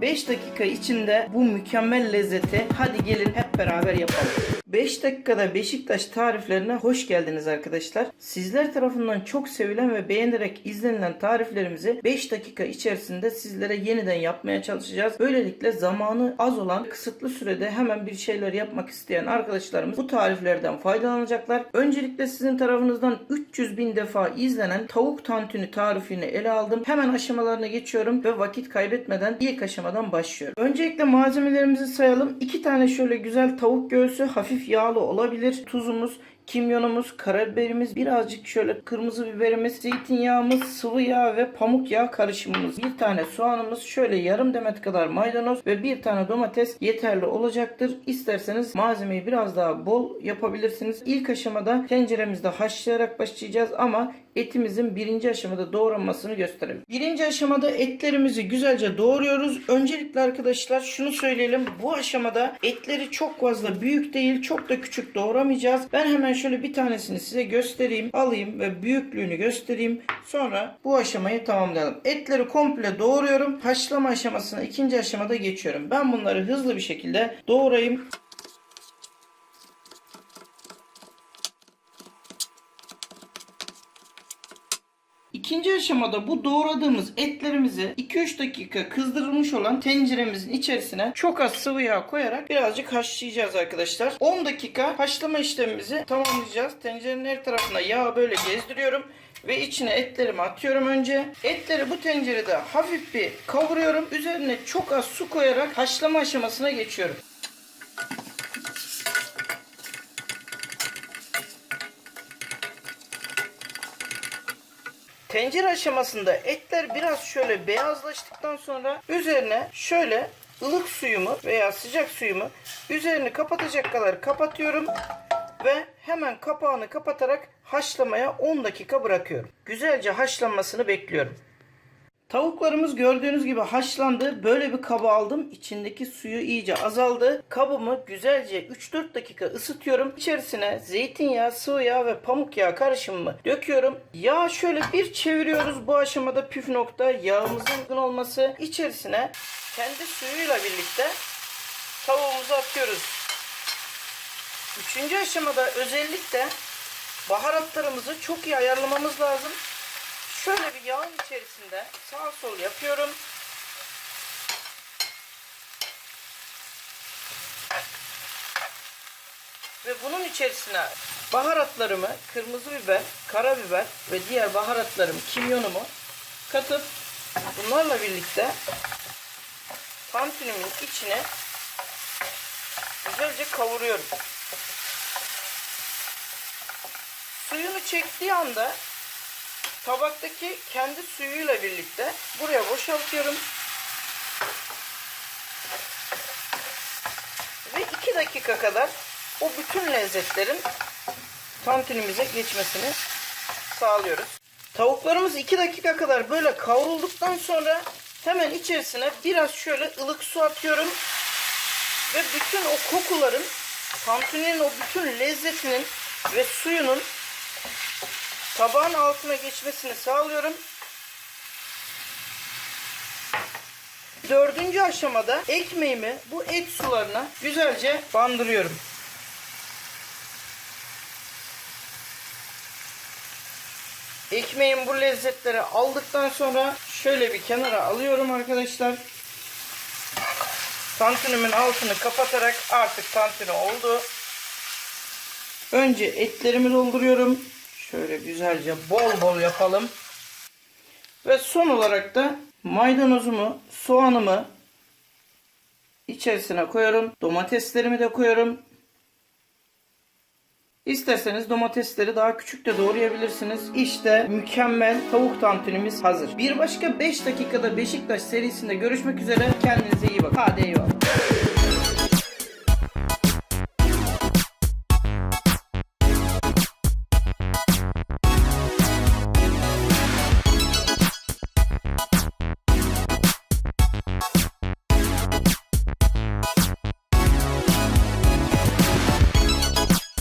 5 dakika içinde bu mükemmel lezzeti hadi gelin hep beraber yapalım. 5 dakikada Beşiktaş tariflerine hoş geldiniz arkadaşlar. Sizler tarafından çok sevilen ve beğenilerek izlenilen tariflerimizi 5 dakika içerisinde sizlere yeniden yapmaya çalışacağız. Böylelikle zamanı az olan kısıtlı sürede hemen bir şeyler yapmak isteyen arkadaşlarımız bu tariflerden faydalanacaklar. Öncelikle sizin tarafınızdan 300 bin defa izlenen tavuk tantuni tarifini ele aldım. Hemen aşamalarına geçiyorum ve vakit kaybetmeden ilk aşamadan başlıyorum. Öncelikle malzemelerimizi sayalım. 2 tane şöyle güzel tavuk göğsü hafif yağlı olabilir. Tuzumuz, kimyonumuz, karabiberimiz, birazcık şöyle kırmızı biberimiz, zeytinyağımız, sıvı yağ ve pamuk yağ karışımımız, bir tane soğanımız, şöyle yarım demet kadar maydanoz ve bir tane domates yeterli olacaktır. İsterseniz malzemeyi biraz daha bol yapabilirsiniz. İlk aşamada tenceremizde haşlayarak başlayacağız ama etimizin birinci aşamada doğranmasını gösterelim. Birinci aşamada etlerimizi güzelce doğruyoruz. Öncelikle arkadaşlar şunu söyleyelim. Bu aşamada etleri çok fazla büyük değil, çok da küçük doğramayacağız. Ben hemen şöyle bir tanesini size göstereyim. Alayım ve büyüklüğünü göstereyim. Sonra bu aşamayı tamamlayalım. Etleri komple doğruyorum. Haşlama aşamasına ikinci aşamada geçiyorum. Ben bunları hızlı bir şekilde doğrayayım. İkinci aşamada bu doğradığımız etlerimizi 2-3 dakika kızdırılmış olan tenceremizin içerisine çok az sıvı yağ koyarak birazcık haşlayacağız arkadaşlar. 10 dakika haşlama işlemimizi tamamlayacağız. Tencerenin her tarafına yağ böyle gezdiriyorum ve içine etlerimi atıyorum önce. Etleri bu tencerede hafif bir kavuruyorum. Üzerine çok az su koyarak haşlama aşamasına geçiyorum. Tencere aşamasında etler biraz şöyle beyazlaştıktan sonra üzerine şöyle ılık suyumu veya sıcak suyumu üzerini kapatacak kadar kapatıyorum ve hemen kapağını kapatarak haşlamaya 10 dakika bırakıyorum. Güzelce haşlanmasını bekliyorum. Tavuklarımız gördüğünüz gibi haşlandı. Böyle bir kaba aldım. İçindeki suyu iyice azaldı. Kabımı güzelce 3-4 dakika ısıtıyorum. İçerisine zeytinyağı, sıvı yağ ve pamuk yağı karışımımı döküyorum. Yağ şöyle bir çeviriyoruz. Bu aşamada püf nokta yağımızın uygun olması. İçerisine kendi suyuyla birlikte tavuğumuzu atıyoruz. Üçüncü aşamada özellikle baharatlarımızı çok iyi ayarlamamız lazım. Şöyle bir yağın içerisinde sağ sol yapıyorum. Ve bunun içerisine baharatlarımı, kırmızı biber, karabiber ve diğer baharatlarım, kimyonumu katıp bunlarla birlikte tantunimin içine güzelce kavuruyorum. Suyunu çektiği anda tabaktaki kendi suyuyla birlikte buraya boşaltıyorum. Ve 2 dakika kadar o bütün lezzetlerin tantunimize geçmesini sağlıyoruz. Tavuklarımız 2 dakika kadar böyle kavrulduktan sonra hemen içerisine biraz şöyle ılık su atıyorum. Ve bütün o kokuların tantuninin o bütün lezzetinin ve suyunun tabağın altına geçmesini sağlıyorum. Dördüncü aşamada ekmeğimi bu et sularına güzelce bandırıyorum. Ekmeğin bu lezzetleri aldıktan sonra şöyle bir kenara alıyorum arkadaşlar. Tantunimin altını kapatarak artık tantuni oldu. Önce etlerimi dolduruyorum. Şöyle güzelce bol bol yapalım. Ve son olarak da maydanozumu, soğanımı içerisine koyuyorum. Domateslerimi de koyuyorum. İsterseniz domatesleri daha küçük de doğrayabilirsiniz. İşte mükemmel tavuk tantunimiz hazır. Bir başka 5 dakikada Beşiktaş serisinde görüşmek üzere. Kendinize iyi bakın. Hadi eyvallah.